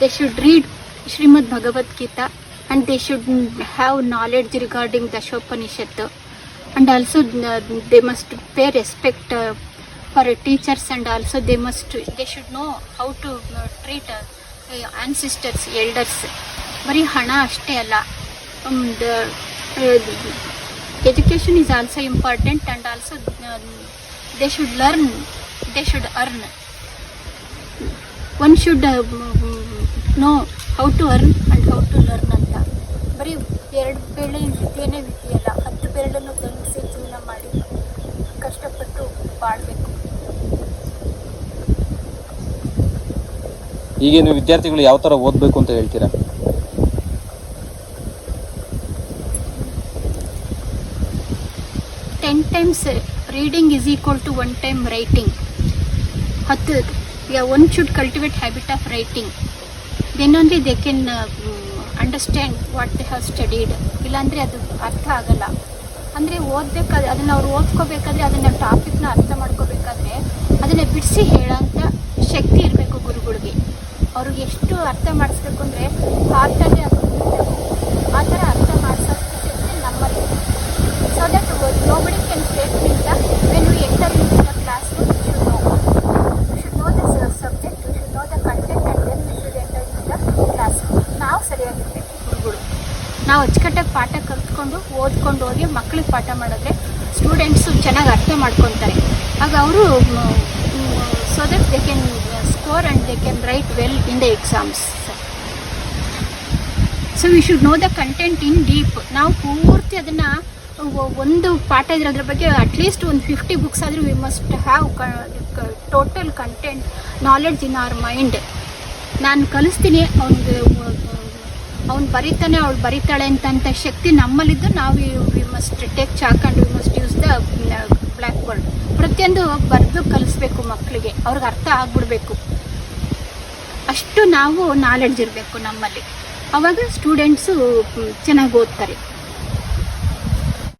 they should read Srimad Bhagavad Gita and they should have knowledge regarding Dashopanishad and also uh, they must pay respect uh, for teachers and also they must they should know how to uh, treat uh, ancestors elders ಬರೀ ಹಣ ಅಷ್ಟೇ ಅಲ್ಲ education is also important and also they should learn they should earn one should know how to earn and how to learn ಅಂತ. ಬರೀ ಎರಡು ಬೇಳೆ ವಿದ್ಯೆನೇ ವಿದ್ಯೆಯಲ್ಲ ಹತ್ತು ಬೇಳೆಯನ್ನು ದಂಡಿಸಿ ಜೀವನ ಮಾಡಿ ಕಷ್ಟಪಟ್ಟು ಬಾಳಬೇಕು. ಈಗಿನ ವಿದ್ಯಾರ್ಥಿಗಳು ಯಾವ ಥರ ಓದಬೇಕು ಅಂತ ಹೇಳ್ತೀರಾ? Ten times reading is equal to one time writing ಹತ್ತು one should cultivate habit of writing then only they can understand what they have studied ಇಲ್ಲಾಂದರೆ ಅದು ಅರ್ಥ ಆಗಲ್ಲ. ಅಂದರೆ ಓದಬೇಕಾದ್ರೆ, ಅದನ್ನು ಅವ್ರು ಓದ್ಕೋಬೇಕಾದ್ರೆ ಅದನ್ನು ಟಾಪಿಕ್ನ ಅರ್ಥ ಮಾಡ್ಕೋಬೇಕಾದ್ರೆ ಅದನ್ನು ಬಿಡಿಸಿ ಹೇಳೋಂಥ ಶಕ್ತಿ ಇರಬೇಕು ಗುರುಗಳಿಗೆ. ಅವ್ರಿಗೆ ಎಷ್ಟು ಅರ್ಥ ಮಾಡಿಸ್ಬೇಕು ಅಂದರೆ ಇರ್ಬೇಕು. ಆ ಥರ ನಾವು ಅಚ್ಚುಕಟ್ಟಾಗಿ ಪಾಠ ಕಲ್ತ್ಕೊಂಡು ಓದ್ಕೊಂಡು ಹೋಗಿ ಮಕ್ಕಳಿಗೆ ಪಾಠ ಮಾಡಿದ್ರೆ ಸ್ಟೂಡೆಂಟ್ಸು ಚೆನ್ನಾಗಿ ಅರ್ಥ ಮಾಡ್ಕೊತಾರೆ ಆಗ ಅವರು so that they can score and they can write well in the exams so we should know the content in deep ನಾವು ಪೂರ್ತಿ ಅದನ್ನು ಒಂದು ಪಾಠ ಇದ್ರೆ ಅದ್ರ ಬಗ್ಗೆ ಅಟ್ಲೀಸ್ಟ್ ಒಂದು ಫಿಫ್ಟಿ ಬುಕ್ಸ್ ಆದರೂ we must have total content knowledge in our mind ನಾನು ಕಲಿಸ್ತೀನಿ, ಅವ್ನಿಗೆ ಅವ್ನು ಬರೀತಾನೆ, ಅವಳು ಬರೀತಾಳೆ ಅಂತಂಥ ಶಕ್ತಿ ನಮ್ಮಲ್ಲಿದ್ದು, ನಾವು we must take chalk and we must use the blackboard ಪ್ರತಿಯೊಂದು ಬರೆದು ಕಲಿಸ್ಬೇಕು ಮಕ್ಕಳಿಗೆ ಅವ್ರಿಗೆ ಅರ್ಥ ಆಗ್ಬಿಡ್ಬೇಕು. ಅಷ್ಟು ನಾವು ನಾಲೆಡ್ಜ್ ಇರಬೇಕು ನಮ್ಮಲ್ಲಿ. ಅವಾಗ ಸ್ಟೂಡೆಂಟ್ಸು ಚೆನ್ನಾಗಿ ಓದ್ತಾರೆ.